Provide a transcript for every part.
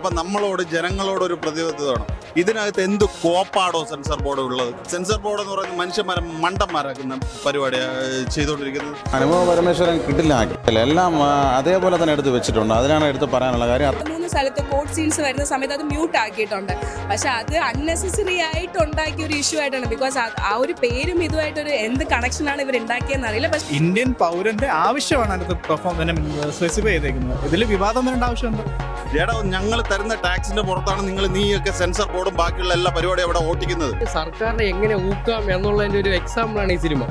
അപ്പം നമ്മളോട് ജനങ്ങളോട് ഒരു പ്രതിബദ്ധത വേണം. ഇതിനകത്ത് എന്ത് കോപ്പാടോ സെൻസർ ബോർഡ് ഉള്ളത്? സെൻസർ ബോർഡ് എന്ന് പറയുന്നത് മനുഷ്യന്മാരെ മണ്ടന്മാരാക്കുന്ന പരിപാടിയാണ് ചെയ്തുകൊണ്ടിരിക്കുന്നത്. അനുഭവ പരമേശ്വരൻ കിട്ടില്ല. എല്ലാം അതേപോലെ തന്നെ എടുത്ത് വെച്ചിട്ടുണ്ട്. അതിനാണ് എടുത്ത് പറയാനുള്ള കാര്യം. മൂന്ന് സ്ഥലത്ത് കോഡ് സീൻസ് വരുന്ന സമയത്ത് അത് മ്യൂട്ട് ആക്കിയിട്ടുണ്ട്. പക്ഷെ അത് അൺനെസസറി ആയിട്ട് ഉണ്ടാക്കിയ ഒരു ഇഷ്യൂ ആയിട്ടാണ്. ബിക്കോസ് ആ ഒരു പേരും ഇതുമായിട്ട് ഒരു എന്ത് കണക്ഷനാണ് ഇവർ ഉണ്ടാക്കിയെന്ന് അറിയില്ല. പക്ഷെ ഇന്ത്യൻ പൗരന്റെ ആവശ്യമാണ് അതിനകത്ത് പെർഫോം സ്പെസിഫൈ ചെയ്തേക്കുന്നത്. ഇതിൽ വിവാദം വരേണ്ട ആവശ്യമുണ്ട്? എടാ ഞങ്ങൾ തരുന്ന ടാക്സിന്റെ പുറത്താണ് നിങ്ങൾ നീയൊക്കെ സെൻസർ ബോർഡും ബാക്കിയുള്ള എല്ലാ പരിപാടിയും അവിടെ ഓട്ടിക്കുന്നത്. സർക്കാരിനെ എങ്ങനെ ഊക്കാം എന്നുള്ളതിന്റെ ഒരു എക്സാമ്പിൾ ആണ് ഈ സിനിമ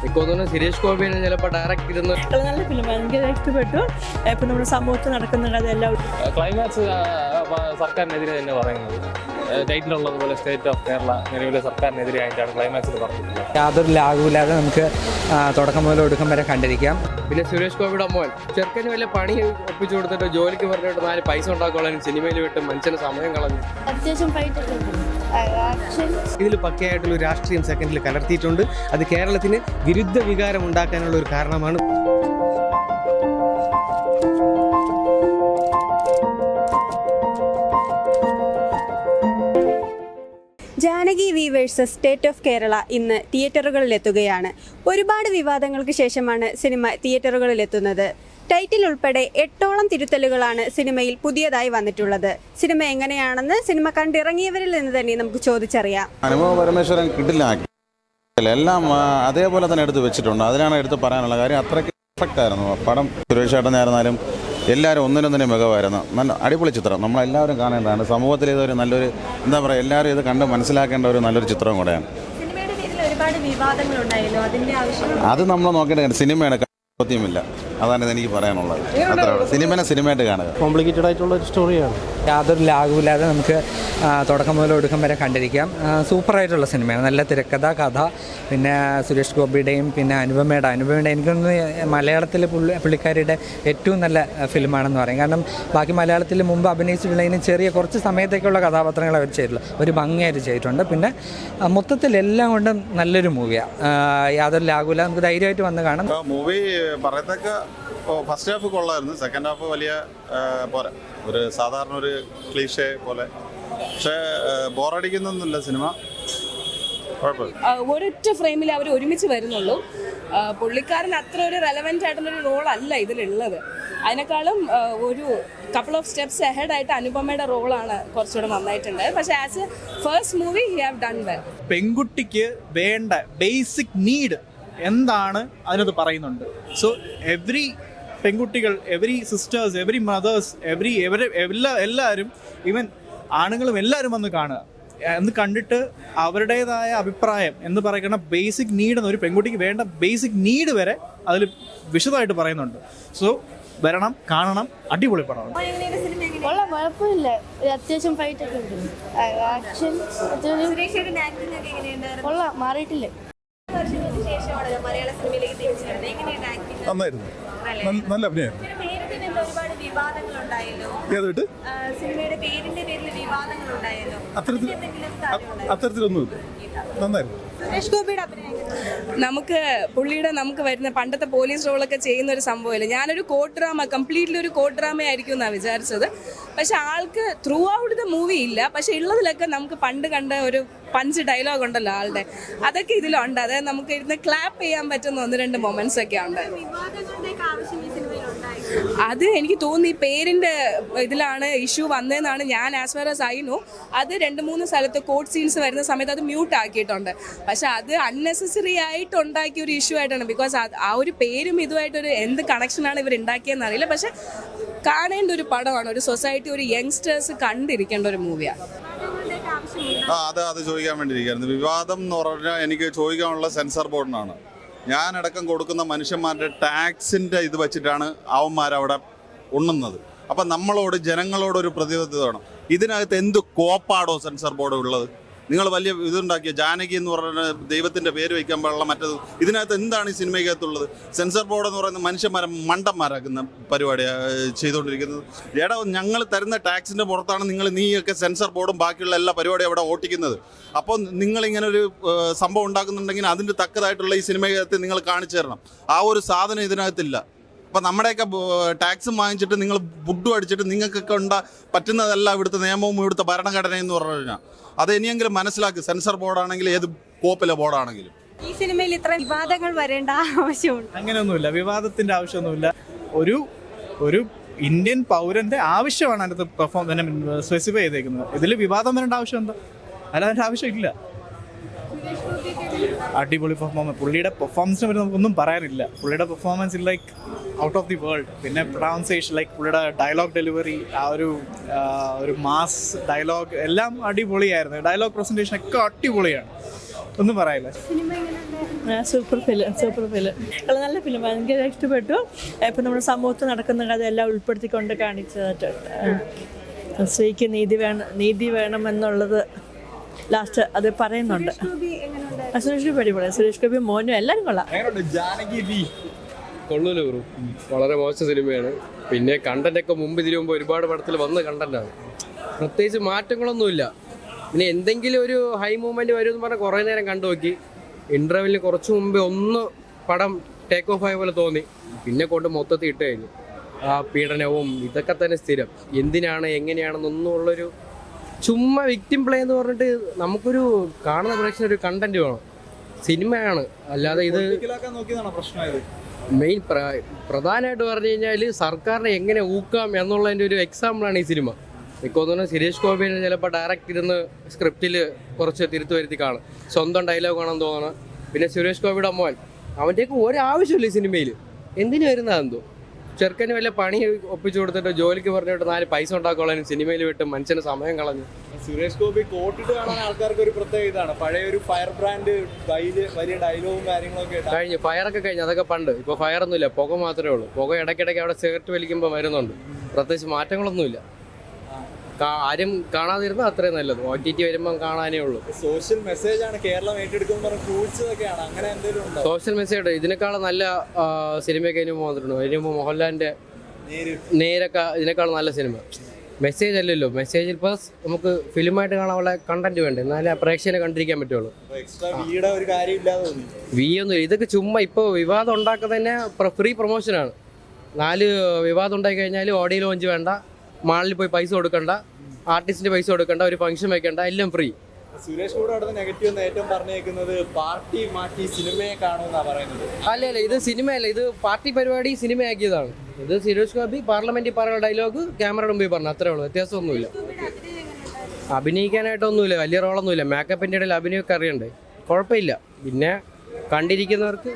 എനിക്ക് തോന്നുന്നു സുരേഷ് ഗോപിനെ ചിലപ്പോൾ ഡയറക്റ്റ് ഇരുന്ന് നല്ല ഫിലിം എനിക്ക് ഇഷ്ടപ്പെട്ടു. ഇപ്പൊ നമ്മുടെ സമൂഹത്തിൽ നടക്കുന്നുണ്ട് അതെല്ലാം. ക്ലൈമാക്സ് സർക്കാരിനെതിരെ തന്നെ പറയുന്നത്. ടൈറ്റിലുള്ളതുപോലെ സ്റ്റേറ്റ് ഓഫ് കേരള നിലവിലെ സർക്കാരിനെതിരെയായിട്ടാണ് ക്ലൈമാക്സിൽ പറഞ്ഞിട്ടുള്ളത് യാതൊരു ലാഘവില്ലാതെ നമുക്ക് തുടക്കം മുതൽ ഒടുക്കം വരെ കണ്ടിരിക്കാം. പിന്നെ സുരേഷ് ഗോപിയുടെ മോൻ ചെറുക്കന് വലിയ പണി ഒപ്പിച്ചു കൊടുത്തിട്ട് ജോലിക്ക് പറഞ്ഞിട്ട് നാല് പൈസ ഉണ്ടാക്കുവാനും സിനിമയിൽ വിട്ട് മനുഷ്യന് സമയം കളഞ്ഞു. അത്യാവശ്യം ഇതിൽ പക്കയായിട്ടുള്ള രാഷ്ട്രീയം സെക്കൻഡിൽ കലർത്തിയിട്ടുണ്ട്. അത് കേരളത്തിന് വിരുദ്ധ വികാരം ഉണ്ടാക്കാനുള്ള ഒരു കാരണമാണ്. Janaki V versus state of Kerala ഇന്ന് തിയേറ്ററുകളിലെത്തുകയാണ്. ഒരുപാട് വിവാദങ്ങൾക്ക് ശേഷമാണ് സിനിമ തിയേറ്ററുകളിലെത്തുന്നത്. ടൈറ്റിൽ ഉൾപ്പെടെ എട്ടോളം തിരുത്തലുകളാണ് സിനിമയിൽ പുതിയതായി വന്നിട്ടുള്ളത്. സിനിമ എങ്ങനെയാണെന്ന് സിനിമ കണ്ടിറങ്ങിയവരിൽ നിന്ന് തന്നെ നമുക്ക് ചോദിച്ചറിയാം. അനുഭവ പരമേശ്വരൻ കിട്ടില്ല. എല്ലാം അതേപോലെ തന്നെ എടുത്ത് വെച്ചിട്ടുണ്ട്. അതിനാണ് എടുത്ത് പറയാനുള്ള കാര്യം. അത്രയ്ക്ക് ആയിരുന്നു. പടം സുരേഷ് ചേട്ടനായിരുന്നാലും എല്ലാവരും ഒന്നിനൊന്നിനും മികവായിരുന്നു. നല്ല അടിപൊളി ചിത്രം. നമ്മളെല്ലാവരും കാണേണ്ടതാണ് സമൂഹത്തിൽ ഇതൊരു നല്ലൊരു എന്താ പറയുക എല്ലാവരും ഇത് കണ്ട് മനസ്സിലാക്കേണ്ട ഒരു നല്ലൊരു ചിത്രം കൂടെയാണ്. അത് നമ്മൾ നോക്കേണ്ട സിനിമയാണ്. ചോദ്യമില്ല അതാണ് എനിക്ക് പറയാനുള്ളത്. അത്രേ സിനിമനെ സിനിമയായിട്ട് കാണുക. കോംപ്ലിക്കേറ്റഡ് ആയിട്ടുള്ള ഒരു സ്റ്റോറിയാണ്. യാതൊരു ലാഗുമില്ലാതെ നമുക്ക് തുടക്കം മുതൽ ഒടുക്കം വരെ കണ്ടിരിക്കാം. സൂപ്പർ ആയിട്ടുള്ള സിനിമയാണ്. നല്ല തിരക്കഥ കഥ പിന്നെ സുരേഷ് ഗോപിയുടെയും പിന്നെ അനുപമയുടെ. അനുപമയുടെ എനിക്കൊന്ന് മലയാളത്തിൽ പുള്ളി പുള്ളിക്കാരിയുടെ ഏറ്റവും നല്ല ഫിലിമാണെന്ന് പറയും. കാരണം ബാക്കി മലയാളത്തിൽ മുമ്പ് അഭിനയിച്ചിട്ടുള്ളതിന് ചെറിയ കുറച്ച് സമയത്തേക്കുള്ള കഥാപാത്രങ്ങൾ അവർ ചെയ്തിട്ടുള്ളൂ. ഒരു ഭംഗിയായിട്ട് ചെയ്തിട്ടുണ്ട്. പിന്നെ മൊത്തത്തിൽ എല്ലാം കൊണ്ടും നല്ലൊരു മൂവിയാണ് യാതൊരു ലാഗുമില്ല നമുക്ക് ധൈര്യമായിട്ട് വന്ന് കാണാം. മൂവി പറയത്തക്ക ഫസ്റ്റ് ഹാഫ് കൊള്ളായിരുന്നു. സെക്കൻഡ് ഹാഫ് വലിയ പോരാ. ഒരു സാധാരണ ഒരു ക്ലീഷേ പോലെ. പക്ഷേ ബോറടിക്കുന്നൊന്നുമില്ല സിനിമ. ഒരൊറ്റ ഫ്രെയിമിൽ അവർ ഒരുമിച്ച് വരുന്നുള്ളൂ. പുള്ളിക്കാരൻ അത്ര ഒരു റെലവെന്റ് ആയിട്ടുള്ളൊരു റോൾ അല്ല ഇതിലുള്ളത്. അതിനേക്കാളും ഒരു കപ്പിൾ ഓഫ് സ്റ്റെപ്സ് അഹെഡ് ആയിട്ട് അനുപമയുടെ റോളാണ് കുറച്ചുകൂടെ നന്നായിട്ടുണ്ട് പക്ഷേ as a first movie he have done well പെൺകുട്ടിക്ക് വേണ്ട ബേസിക് നീഡ് എന്താണ് അതിനത് പറയുന്നുണ്ട്. സോ എവറി പെൺകുട്ടികൾ every sisters every mothers every every എല്ലാ എല്ലാവരും ഈവൻ ആണുങ്ങളും എല്ലാവരും വന്ന് കാണുക. എന്ന് കണ്ടിട്ട് അവരുടേതായ അഭിപ്രായം എന്ന് പറയുന്ന ബേസിക് നീഡ് എന്ന് ഒരു പെൺകുട്ടിക്ക് വേണ്ട ബേസിക് നീഡ് വരെ അതിൽ വിശദമായിട്ട് പറയുന്നുണ്ട്. സോ വരണം കാണണം അടിപൊളി പടമാണ്. കൊള്ളാം കുഴപ്പമില്ല. ഒരു അത്യാവശ്യം ഫൈറ്റ് ഒക്കെ ഉണ്ട്. ആക്ഷൻ കൊള്ളാം മാറിയിട്ടില്ല. മലയാള സിനിമയിലേക്ക് തിരിച്ചു വരുന്നത് എങ്ങനെയാണ് ആക്ടിങ് നന്നായിരുന്നു. നല്ല അഭിനയം. പേരിന്റെ ഒരുപാട് വിവാദങ്ങൾ ഉണ്ടായല്ലോ ഏതോട്ട് സിനിമയുടെ പേരിന്റെ പേരിൽ വിവാദങ്ങൾ ഉണ്ടായല്ലോ അത്തരത്തിൽ? അത്തരത്തിലൊന്നുമില്ല. നന്നായിരുന്നു. സുരേഷ് ഗോപിയുടെ അഭിനയം എങ്ങനെയുണ്ട്? നമുക്ക് പുള്ളിയുടെ നമുക്ക് വരുന്ന പണ്ടത്തെ പോലീസ് റോളൊക്കെ ചെയ്യുന്ന ഒരു സംഭവമില്ല? ഞാനൊരു കോട്ട് ഡ്രാമ കംപ്ലീറ്റ്ലി ഒരു കോട്ട് ഡ്രാമ ആയിരിക്കും എന്നാണ് വിചാരിച്ചത്. പക്ഷെ ആൾക്ക് ത്രൂ ഔട്ട് ദ മൂവി ഇല്ല. പക്ഷെ ഉള്ളതിലൊക്കെ നമുക്ക് പണ്ട് കണ്ട ഒരു പഞ്ച് ഡയലോഗ് ഉണ്ടല്ലോ ആളുടെ. അതൊക്കെ ഇതിലുണ്ട്. അതായത് നമുക്ക് ഇരുന്ന് ക്ലാപ്പ് ചെയ്യാൻ പറ്റുന്ന ഒന്ന് രണ്ട് മൊമെന്റ്സ് ഒക്കെ ഉണ്ട് വിവാദങ്ങളുടെയൊക്കെ ആവശ്യം ഈ സിനിമയിൽ ഉണ്ടായി അത് എനിക്ക് തോന്നുന്നു ഈ പേരിന്റെ ഇതിലാണ് ഇഷ്യൂ വന്നതെന്നാണ് ഞാൻ as well as I know അത് രണ്ട് മൂന്ന് സ്ഥലത്ത് കോഡ് സീൻസ് വരുന്ന സമയത്ത് അത് മ്യൂട്ട് ആക്കിയിട്ടുണ്ട്. പക്ഷെ അത് അൺനെസസറി ആയിട്ട് ഉണ്ടാക്കിയ ഒരു ഇഷ്യൂ ആയിട്ടാണ്. ബിക്കോസ് ആ ഒരു പേരും ഇതുമായിട്ടൊരു എന്ത് കണക്ഷനാണ് ഇവർ ഉണ്ടാക്കിയെന്ന് അറിയില്ല. പക്ഷെ കാണേണ്ട ഒരു പടമാണ്. ഒരു സൊസൈറ്റി ഒരു യങ്സ്റ്റേഴ്സ് കണ്ടിരിക്കേണ്ട ഒരു മൂവിയാണ് ആ. അത് അത് ചോദിക്കാൻ വേണ്ടിയിരിക്കുന്നു. വിവാദം എന്ന് പറഞ്ഞാൽ എനിക്ക് ചോദിക്കാനുള്ള സെൻസർ ബോർഡിനാണ് ഞാനടക്കം കൊടുക്കുന്ന മനുഷ്യന്മാരുടെ ടാക്സിന്റെ ഇത് വെച്ചിട്ടാണ് അവന്മാരവിടെ ഉണ്ണുന്നത്. അപ്പം നമ്മളോട് ജനങ്ങളോടൊരു പ്രതിബദ്ധത വേണം. ഇതിനകത്ത് എന്ത് കോപ്പാടോ സെൻസർ ബോർഡ് ഉള്ളത്? നിങ്ങൾ വലിയ ഇതുണ്ടാക്കിയ ജാനകി എന്ന് പറഞ്ഞ ദൈവത്തിന്റെ പേര് വയ്ക്കാൻ പാടുള്ള മറ്റത് ഇതിനകത്ത് എന്താണ് ഈ സിനിമയ്ക്കകത്തുള്ളത്? സെൻസർ ബോർഡ് എന്ന് പറയുന്ന മനുഷ്യന്മാരെ മണ്ടന്മാരാക്കുന്ന പരിപാടിയാണ് ചെയ്തുകൊണ്ടിരിക്കുന്നത്. എടാ ഞങ്ങൾ തരുന്ന ടാക്സിന്റെ പുറത്താണ് നിങ്ങൾ നീയൊക്കെ സെൻസർ ബോർഡും ബാക്കിയുള്ള എല്ലാ പരിപാടിയും അവിടെ ഓട്ടിക്കുന്നത്. അപ്പോൾ നിങ്ങളിങ്ങനെ ഒരു സംഭവം ഉണ്ടാക്കുന്നുണ്ടെങ്കിൽ അതിന്റെ തക്കതായിട്ടുള്ള ഈ സിനിമയ്ക്കകത്ത് നിങ്ങൾ കാണിച്ചു തരണം. ആ ഒരു സാധനം ഇതിനകത്തില്ല. അപ്പം നമ്മുടെയൊക്കെ ടാക്സും വാങ്ങിച്ചിട്ട് നിങ്ങൾ ഫുഡും അടിച്ചിട്ട് നിങ്ങൾക്കൊക്കെ ഉണ്ട പറ്റുന്നതല്ല ഇവിടുത്തെ നിയമവും ഇവിടുത്തെ ഭരണഘടനയും എന്ന് പറഞ്ഞു കഴിഞ്ഞാൽ അത് ഇനിയെങ്കിലും മനസ്സിലാക്കി സെൻസർ ബോർഡാണെങ്കിലും ഏത് കോപ്പിലെ ബോർഡാണെങ്കിലും. ഈ സിനിമയിൽ ഇത്ര വിവാദങ്ങൾ വരേണ്ട ആവശ്യമുണ്ട്. അങ്ങനെയൊന്നുമില്ല വിവാദത്തിന്റെ ആവശ്യമൊന്നുമില്ല. ഒരു ഒരു ഇന്ത്യൻ പൗരന്റെ ആവശ്യമാണ് അതിനകത്ത് പെർഫോം തന്നെ സ്പെസിഫൈ ചെയ്തേക്കുന്നത്. ഇതിൽ വിവാദം വരേണ്ട ആവശ്യം എന്താ? അതിന്റെ ആവശ്യമില്ല. അടിപൊളി പെർഫോമൻസ് പുള്ളിയുടെ പെർഫോമൻസിനെ പറ്റി നമുക്കൊന്നും പറയാനില്ല. പുള്ളിയുടെ performance like out of the world പിന്നെ പ്രൊണൗൺസിയേഷൻ ലൈക്ക് പുള്ളിയുടെ ഡയലോഗ് ഡെലിവറി ആ ഒരു ഒരു മാസ് ഡയലോഗ് എല്ലാം അടിപൊളിയായിരുന്നു. ഡയലോഗ് പ്രസന്റേഷൻ ഒക്കെ അടിപൊളിയാണ്. ഒന്നും പറയില്ല. സൂപ്പർ ഫിലിം സൂപ്പർ ഫിലിം അത് നല്ല ഫിലിം എനിക്ക് ഇഷ്ടപ്പെട്ടു. ഇപ്പം നമ്മുടെ സമൂഹത്തിൽ നടക്കുന്ന കഥയെല്ലാം ഉൾപ്പെടുത്തിക്കൊണ്ട് കാണിച്ചതായിട്ട്. സ്ത്രീക്ക് നീതി വേണം നീതി വേണമെന്നുള്ളത് ലാസ്റ്റ് അത് പറയുന്നുണ്ട്. സുരേഷ് ഗോപി അടിപൊളി സുരേഷ് ഗോപി മോനും എല്ലാവരും കൊള്ളാം. കൊള്ളൂല ബ്രോ വളരെ മോശം സിനിമയാണ്. പിന്നെ കണ്ടന്റ് ഒക്കെ മുമ്പ് ഇതിനു മുമ്പ് ഒരുപാട് പടത്തിൽ വന്ന കണ്ടന്റാണ് പ്രത്യേകിച്ച് മാറ്റങ്ങളൊന്നുമില്ല. പിന്നെ എന്തെങ്കിലും ഒരു ഹൈ മൂവ്മെന്റ് വരുമെന്ന് പറഞ്ഞാൽ കുറേ നേരം കണ്ടു നോക്കി. ഇന്റർവെല്ലിന് കുറച്ച് മുമ്പേ ഒന്ന് പടം ടേക്ക് ഓഫ് ആയ പോലെ തോന്നി. പിന്നെ കൊണ്ട് മൊത്തത്തിൽ ഇട്ട് കഴിഞ്ഞു. ആ പീഡനവും ഇതൊക്കെ തന്നെ സ്ഥിരം. എന്തിനാണ് എങ്ങനെയാണെന്നൊന്നും ഉള്ളൊരു ചുമ്മാ വിക്ടിം പ്ലേ എന്ന് പറഞ്ഞിട്ട് നമുക്കൊരു കാണുന്ന പ്രേക്ഷകർ ഒരു കണ്ടന്റ് വേണം. സിനിമയാണ്. അല്ലാതെ ഇത് മെയിൻ പ്രധാനമായിട്ട് പറഞ്ഞു കഴിഞ്ഞാൽ സർക്കാരിനെ എങ്ങനെ ഊക്കാം എന്നുള്ളതിന്റെ ഒരു എക്സാമ്പിളാണ് ഈ സിനിമ. എനിക്ക് തോന്നുന്നു സുരേഷ് ഗോപിനെ ചിലപ്പോൾ ഡയറക്റ്റ് ഇരുന്ന് സ്ക്രിപ്റ്റിൽ കുറച്ച് തിരുത്തു വരുത്തി കാണും. സ്വന്തം ഡയലോഗ് ആണെന്ന് തോന്നണം. പിന്നെ സുരേഷ് ഗോപിയുടെ മോൻ. അവന്റെയൊക്കെ ഒരാവശ്യമില്ല ഈ സിനിമയിൽ എന്തിനു വരുന്നതെന്തോ? ചെറുക്കന് വല്ല പണി ഒപ്പിച്ചു കൊടുത്തിട്ട് ജോലിക്ക് പറഞ്ഞിട്ട് നാല് പൈസ ഉണ്ടാക്കോളാനും സിനിമയിൽ വിട്ട് മനുഷ്യന് സമയം കളഞ്ഞു. സുരേഷ് ഗോപി കോട്ടിട്ട് കാണാൻ ആൾക്കാർക്ക് ഒരു പ്രത്യേക ഇതാണ്. പഴയ ഒരു ഫയർ ബ്രാൻഡ് വലിയ ഡയലോഗും കാര്യങ്ങളൊക്കെ കഴിഞ്ഞു ഫയറൊക്കെ കഴിഞ്ഞു അതൊക്കെ പണ്ട്. ഇപ്പോൾ ഫയറൊന്നുമില്ല പുക മാത്രമേ ഉള്ളൂ. പുക ഇടയ്ക്കിടയ്ക്ക് അവിടെ സിഗരറ്റ് വലിക്കുമ്പോൾ വരുന്നുണ്ട്. പ്രത്യേകിച്ച് മാറ്റങ്ങളൊന്നുമില്ല. ആരും കാണാതിരുന്ന അത്രയും നല്ലത്. ഒ ടി ടി വരുമ്പം കാണാനേ ഉള്ളൂ. സോഷ്യൽ മെസ്സേജ് ആണ് കേരളം ഏറ്റെടുക്കുമ്പോൾ അങ്ങനെ എന്തെങ്കിലും ഉണ്ടോ? സോഷ്യൽ മെസ്സേജ് ഇതിനേക്കാളും നല്ല ആ, സിനിമയൊക്കെ ഇനി വന്നിട്ടുണ്ട്. ഇതിനു മുമ്പ് മോഹൻലാലിന്റെ നേരൊക്കെ ഇതിനേക്കാളും നല്ല സിനിമ. മെസ്സേജ് അല്ലല്ലോ. മെസ്സേജ് ഇപ്പോൾ നമുക്ക് ഫിലിമായിട്ട് കാണാനുള്ള കണ്ടന്റ് വേണ്ട? എന്നാലേ പ്രേക്ഷകനെ കണ്ടിരിക്കാൻ പറ്റുള്ളൂ. വി ഒന്നും ഇതൊക്കെ ചുമ്മാ ഇപ്പോൾ വിവാദം ഉണ്ടാക്കുന്നതന്നെ ഫ്രീ പ്രൊമോഷനാണ് നാല് വിവാദം ഉണ്ടായി കഴിഞ്ഞാൽ ഓഡിയോ ലോഞ്ച് വേണ്ട. മാളിൽ പോയി പൈസ കൊടുക്കണ്ട ആർട്ടിസ്റ്റിന് പൈസ കൊടുക്കണ്ട ഒരു ഫംഗ്ഷൻ വെക്കണ്ട എല്ലാം ഫ്രീ സുരേഷ് കൂടെ അടുത്ത നെഗറ്റീവ് എന്ന് ഏറ്റവും പറഞ്ഞേക്കുന്നത് പാർട്ടി മാറ്റി സിനിമയെ കാണുമെന്നാ പറയുന്നത്. അല്ല അല്ല ഇത് സിനിമയല്ല ഇത് പാർട്ടി പരിപാടി സിനിമയാക്കിയതാണ്. ഇത് സുരേഷ് ഗോപി പാർലമെന്റിൽ പറഞ്ഞ ഡയലോഗ് ക്യാമറയുടെ മുമ്പിൽ പറഞ്ഞു അത്രേ ഉള്ളൂ വ്യത്യാസമൊന്നുമില്ല. അഭിനയിക്കാനായിട്ടൊന്നുമില്ല വലിയ റോളൊന്നുമില്ല മേക്കപ്പിന്റെ ഇടയിൽ അഭിനയൊക്കെ അറിയണ്ടേ? കുഴപ്പമില്ല. പിന്നെ കണ്ടിരിക്കുന്നവർക്ക്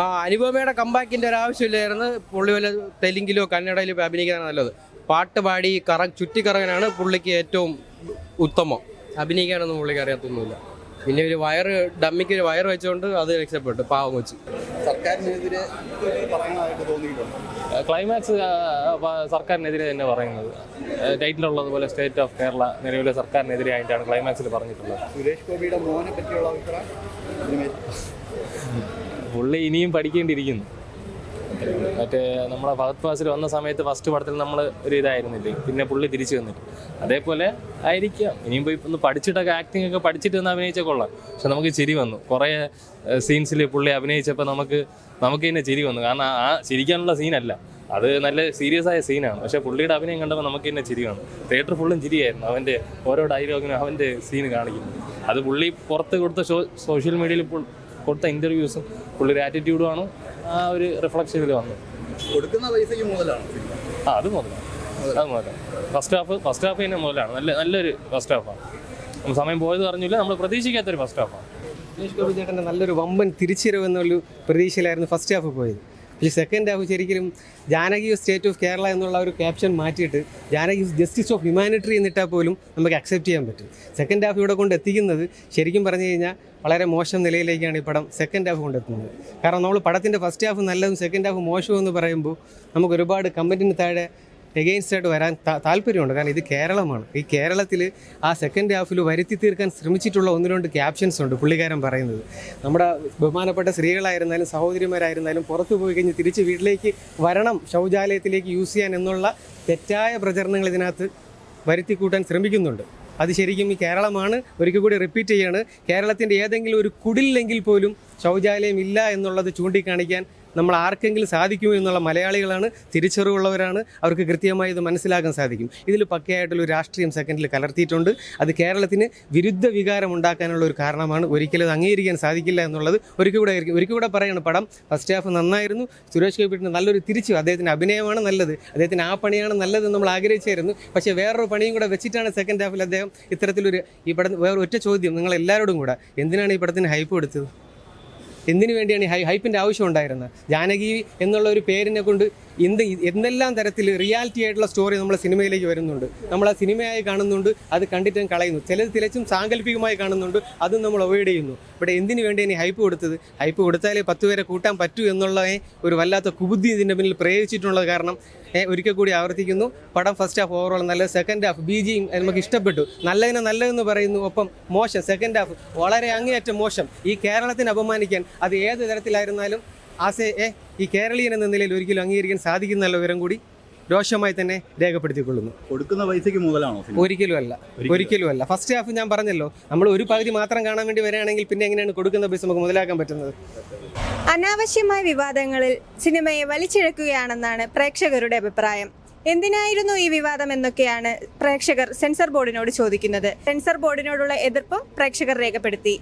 ആ അനുപമയുടെ കമ്പാക്കിന്റെ ഒരു ആവശ്യമില്ലായിരുന്നു. പുള്ളി വല്ല തെലുങ്കിലോ കന്നഡയിലോ അഭിനയിക്കാനാണ് നല്ലത്. പാട്ട് പാടി കറ ചുറ്റിക്കറങ്ങാനാണ് പുള്ളിക്ക് ഏറ്റവും ഉത്തമം. അഭിനയിക്കാനൊന്നും പുള്ളിക്ക് അറിയാത്തൊന്നുമില്ല. പിന്നെ ഒരു വയറ് ഡമ്മിക്ക് ഒരു വയറ് വെച്ചുകൊണ്ട് അത് രക്ഷപ്പെട്ടു. പാവം വെച്ച് സർക്കാരിനെതിരെ പറയണതായിട്ട് തോന്നിയിട്ടുണ്ട്? ക്ലൈമാക്സ് സർക്കാരിനെതിരെ തന്നെ പറയുന്നത്. ടൈറ്റിലുള്ളതുപോലെ സ്റ്റേറ്റ് ഓഫ് കേരള നിലവിലെ സർക്കാരിനെതിരെ ആയിട്ടാണ് ക്ലൈമാക്സിൽ പറഞ്ഞിട്ടുള്ളത്. സുരേഷ് ഗോപിയുടെ മോനെ പറ്റിയുള്ള അഭിപ്രായം? പുള്ളി ഇനിയും പഠിക്കേണ്ടിയിരിക്കുന്നു. മറ്റേ നമ്മളെ ഫഹദ് ഫാസിൽ വന്ന സമയത്ത് ഫസ്റ്റ് പടത്തിൽ നമ്മൾ ഒരു ഇതായിരുന്നില്ലേ? പിന്നെ പുള്ളി തിരിച്ചു വന്നിട്ട് അതേപോലെ ആയിരിക്കാം. ഇനിയും പോയി ഒന്ന് പഠിച്ചിട്ടൊക്കെ ആക്ടിംഗ് ഒക്കെ പഠിച്ചിട്ട് ഒന്ന് അഭിനയിച്ച കൊള്ളാം. പക്ഷെ നമുക്ക് ചിരി വന്നു. കുറേ സീൻസിൽ പുള്ളി അഭിനയിച്ചപ്പോൾ നമുക്ക് നമുക്ക് തന്നെ ചിരി വന്നു. കാരണം ആ ചിരിക്കാനുള്ള സീനല്ല അത് നല്ല സീരിയസ് ആയ സീനാണ് പക്ഷെ പുള്ളിയുടെ അഭിനയം കണ്ടപ്പോൾ നമുക്ക് തന്നെ ചിരി വന്നു. തിയേറ്റർ ഫുള്ളും ചിരിയായിരുന്നു. അവന്റെ ഓരോ ഡയലോഗിനും അവന്റെ സീന് കാണിക്കുന്നു. അത് പുള്ളി പുറത്ത് കൊടുത്ത സോഷ്യൽ മീഡിയയിൽ കൊടുത്ത ഇന്റർവ്യൂസും പുള്ളിയുടെ ആറ്റിറ്റ്യൂഡുമാണ് ആ ഒരു റിഫ്ലക്ഷനിൽ വന്നത്. കൊടുക്കുന്ന പൈസയ്ക്ക് മുതലാണ് ആ അത് മുതലാണ്. അത് മുതലാണ്. ഫസ്റ്റ് ഹാഫ് ഫസ്റ്റ് ഹാഫ് തന്നെ മുതലാണ്. നല്ല നല്ലൊരു ഫസ്റ്റ് ഹാഫാണ് നമ്മൾ സമയം പോയത് അറിഞ്ഞില്ല. നമ്മൾ പ്രതീക്ഷിക്കാത്തൊരു ഫസ്റ്റ് ഹാഫാണ് സുരേഷ് ഗോപി ചേട്ടന്റെ നല്ലൊരു വമ്പൻ തിരിച്ചുവരവ് എന്നൊരു പ്രതീക്ഷയിലായിരുന്നു ഫസ്റ്റ് ഹാഫ് പോയത്. പക്ഷേ സെക്കൻഡ് ഹാഫ് ശരിക്കും ജാനകി സ്റ്റേറ്റ് ഓഫ് കേരള എന്നുള്ള ഒരു ക്യാപ്ഷൻ മാറ്റിയിട്ട് ജാനകി ജസ്റ്റിസ് ഓഫ് ഹ്യൂമാനിറ്ററി എന്നിട്ടാൽ പോലും നമുക്ക് അക്സെപ്റ്റ് ചെയ്യാൻ പറ്റും. സെക്കൻഡ് ഹാഫ് ഇവിടെ കൊണ്ട് എത്തിക്കുന്നത് ശരിക്കും പറഞ്ഞു കഴിഞ്ഞാൽ വളരെ മോശം നിലയിലേക്കാണ് ഈ പടം സെക്കൻഡ് ഹാഫ് കൊണ്ടെത്തുന്നത് കാരണം നമ്മൾ പടത്തിന്റെ ഫസ്റ്റ് ഹാഫ് നല്ലതും സെക്കൻഡ് ഹാഫ് മോശവും എന്ന് പറയുമ്പോൾ നമുക്ക് ഒരുപാട് കമ്പനിന് താഴെ എഗെയിൻസ്റ്റ് ആയിട്ട് വരാൻ താല്പര്യമുണ്ട്. കാരണം ഇത് കേരളമാണ്. ഈ കേരളത്തിൽ ആ സെക്കൻഡ് ഹാഫിൽ വരുത്തി തീർക്കാൻ ശ്രമിച്ചിട്ടുള്ള ഒന്ന് രണ്ട് ക്യാപ്ഷൻസ് ഉണ്ട് പുള്ളിക്കാരൻ പറയുന്നത്. നമ്മുടെ ബഹുമാനപ്പെട്ട സ്ത്രീകളായിരുന്നാലും സഹോദരിമാരായിരുന്നാലും പുറത്തു പോയി കഴിഞ്ഞ് തിരിച്ച് വീട്ടിലേക്ക് വരണം ശൗചാലയത്തിലേക്ക് യൂസ് ചെയ്യാൻ എന്നുള്ള തെറ്റായ പ്രചരണങ്ങൾ ഇതിനകത്ത് വരുത്തി കൂട്ടാൻ ശ്രമിക്കുന്നുണ്ട്. അത് ശരിക്കും ഈ കേരളമാണ് ഒരിക്കൽ കൂടി റിപ്പീറ്റ് ചെയ്യാണ്. കേരളത്തിന്റെ ഏതെങ്കിലും ഒരു കുടിലെങ്കിൽ പോലും ശൗചാലയം ഇല്ല എന്നുള്ളത് ചൂണ്ടിക്കാണിക്കാൻ നമ്മൾ ആർക്കെങ്കിലും സാധിക്കുമോ എന്നുള്ള മലയാളികളാണ് തിരിച്ചറിവുള്ളവരാണ് അവർക്ക് കൃത്യമായി ഇത് മനസ്സിലാക്കാൻ സാധിക്കും. ഇതിൽ പക്കയായിട്ടുള്ള രാഷ്ട്രീയം സെക്കൻഡിൽ കലർത്തിയിട്ടുണ്ട്. അത് കേരളത്തിന് വിരുദ്ധ വികാരം ഉണ്ടാക്കാനുള്ള ഒരു കാരണമാണ്. ഒരിക്കലും അത് അംഗീകരിക്കാൻ സാധിക്കില്ല എന്നുള്ളത് ഒരിക്കൽ കൂടെ ഒരിക്കൽ കൂടെ പറയാണ് പടം. ഫസ്റ്റ് ഹാഫ് നന്നായിരുന്നു. സുരേഷ് ഗോപിയുടെ നല്ലൊരു തിരിച്ചു അദ്ദേഹത്തിന്റെ അഭിനയമാണ് നല്ലത്. അദ്ദേഹത്തിന് ആ പണിയാണ് നല്ലത് നമ്മൾ ആഗ്രഹിച്ചായിരുന്നു. പക്ഷേ വേറൊരു പണിയും കൂടെ വെച്ചിട്ടാണ് സെക്കൻഡ് ഹാഫിൽ അദ്ദേഹം ഇത്തരത്തിലൊരു ഈ പടം വേറെ ഒറ്റ ചോദ്യം നിങ്ങൾ എല്ലാവരോടും കൂടെ. എന്തിനാണ് ഈ പടത്തിന് ഹൈപ്പ് കൊടുത്തത്? എന്തിനു വേണ്ടിയാണ് ഈ ഹൈ ഹൈപ്പിന്റെ ആവശ്യം ഉണ്ടായിരുന്നത്? ജാനകി എന്നുള്ള ഒരു പേരിനെ കൊണ്ട് എന്ത് എന്തെല്ലാം തരത്തിൽ റിയാലിറ്റി ആയിട്ടുള്ള സ്റ്റോറി നമ്മളെ സിനിമയിലേക്ക് വരുന്നുണ്ട്? നമ്മൾ ആ സിനിമയായി കാണുന്നുണ്ട് അത് കണ്ടിട്ടും കളയുന്നു. ചിലത് തികച്ചും സാങ്കല്പികമായി കാണുന്നുണ്ട് അതും നമ്മൾ അവോയ്ഡ് ചെയ്യുന്നു. ഇവിടെ എന്തിനു വേണ്ടിയാണ് ഇനി ഹൈപ്പ് കൊടുത്തത്? ഹൈപ്പ് കൊടുത്താലേ പത്ത് പേരെ കൂട്ടാൻ പറ്റൂ എന്നുള്ള ഒരു വല്ലാത്ത കുബുദ്ധി ഇതിന്റെ പിന്നിൽ പ്രയോഗിച്ചിട്ടുള്ളത് കാരണം ഒരിക്കൽ കൂടി ആവർത്തിക്കുന്നു. പടം ഫസ്റ്റ് ഹാഫ് ഓവറോൾ നല്ല സെക്കൻഡ് ഹാഫ് ബി ജിയും നമുക്ക് ഇഷ്ടപ്പെട്ടു. നല്ലതിനെ നല്ലതെന്ന് പറയുന്നു. ഒപ്പം മോശം. സെക്കൻഡ് ഹാഫ് വളരെ അങ്ങേയറ്റം മോശം. ഈ കേരളത്തിന് അപമാനിക്കാൻ അത് ഏത് തരത്തിലായിരുന്നാലും ആസെ ഏ ഈ കേരളീയൻ എന്ന നിലയിൽ ഒരിക്കലും അംഗീകരിക്കാൻ സാധിക്കുന്നുള്ള വിവരം കൂടി രോഷമായി തന്നെ രേഖപ്പെടുത്തിക്കൊള്ളുന്നു. കൊടുക്കുന്ന പൈസയ്ക്ക് മുതലാണോ? ഒരിക്കലും അല്ല. ഒരിക്കലും. അല്ല. ഫസ്റ്റ് ഹാഫ് ഞാൻ പറഞ്ഞല്ലോ. നമ്മൾ ഒരു പകുതി മാത്രം കാണാൻ വേണ്ടി വരികയാണെങ്കിൽ പിന്നെ എങ്ങനെയാണ് കൊടുക്കുന്ന പൈസ നമുക്ക് മുതലാക്കാൻ പറ്റുന്നത്? അനാവശ്യമായ വിവാദങ്ങളിൽ സിനിമയെ വലിച്ചിഴക്കുകയാണെന്നാണ് പ്രേക്ഷകരുടെ അഭിപ്രായം. എന്തിനായിരുന്നു ഈ വിവാദം എന്നൊക്കെയാണ് പ്രേക്ഷകർ സെൻസർ ബോർഡിനോട് ചോദിക്കുന്നത്. സെൻസർ ബോർഡിനോടുള്ള എതിർപ്പും പ്രേക്ഷകർ രേഖപ്പെടുത്തി.